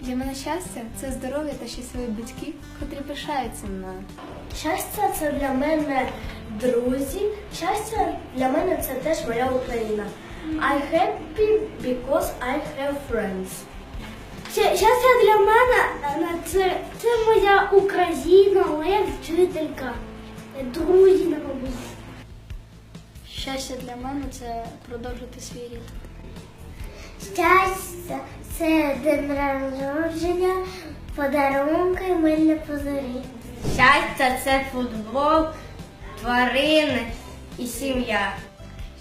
Для мене щастя це здоров'я та щасливі батьки, котрі пишаються мною. Щастя це для мене друзі. Щастя для мене це теж моя Україна. I happy because I have friends. Щастя для мене е, це, це моя Україна, моя вчителька, е, друзі, напевно. Щастя для мене це продовжити свій рід. Щастя це день народження, подарунки, мильні позорі. Щастя це футбол, тварини і сім'я.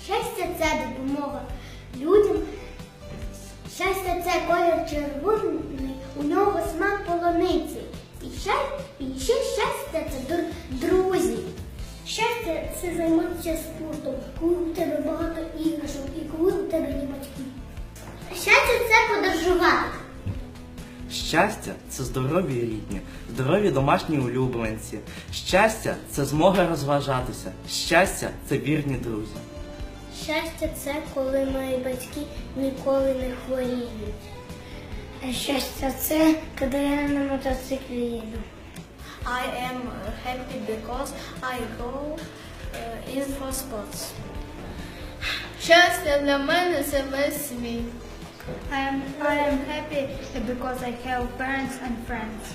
Щастя це допомога людям. Щастя це колір червоний, у нього смак полуниці. І ще, і ще щастя це друзі. Щастя це займатися спортом, коли у тебе багато іграшок і коли у тебе є батьки. Це подорожувати. Щастя це здорові рідні, здорові домашні улюбленці. Щастя це змога розважатися. Щастя це вірні друзі. Щастя це коли мої батьки ніколи не хворіють. Щастя це коли я на мотоциклі їду. I am happy because I go uh, in for sports. Щастя для мене це весь світ. I am, I am happy because I have parents and friends.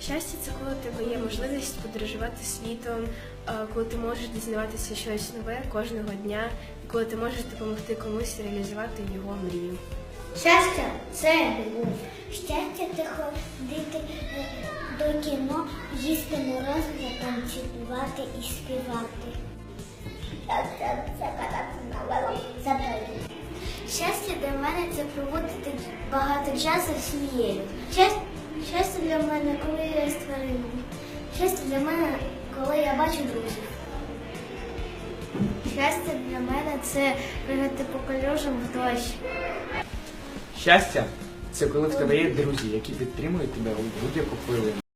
Щастя це коли у тебе є можливість подорожувати світом, е, коли ти можеш дізнаватися щось нове кожного дня, і коли ти можеш допомогти комусь реалізувати його мрію. Щастя це любов. Щастя це ходити е, до кіно, їсти морозиво, танцювати і співати. Щастя це катати на велосипеді. Це проводити багато часу з сім'єю. Щастя, для мене, коли я з. Щастя для мене, коли я бачу друзів. Щастя для мене це бігати по калюжам в дощ. Щастя це коли в тебе є друзі, які підтримують тебе у будь-яку хвилину.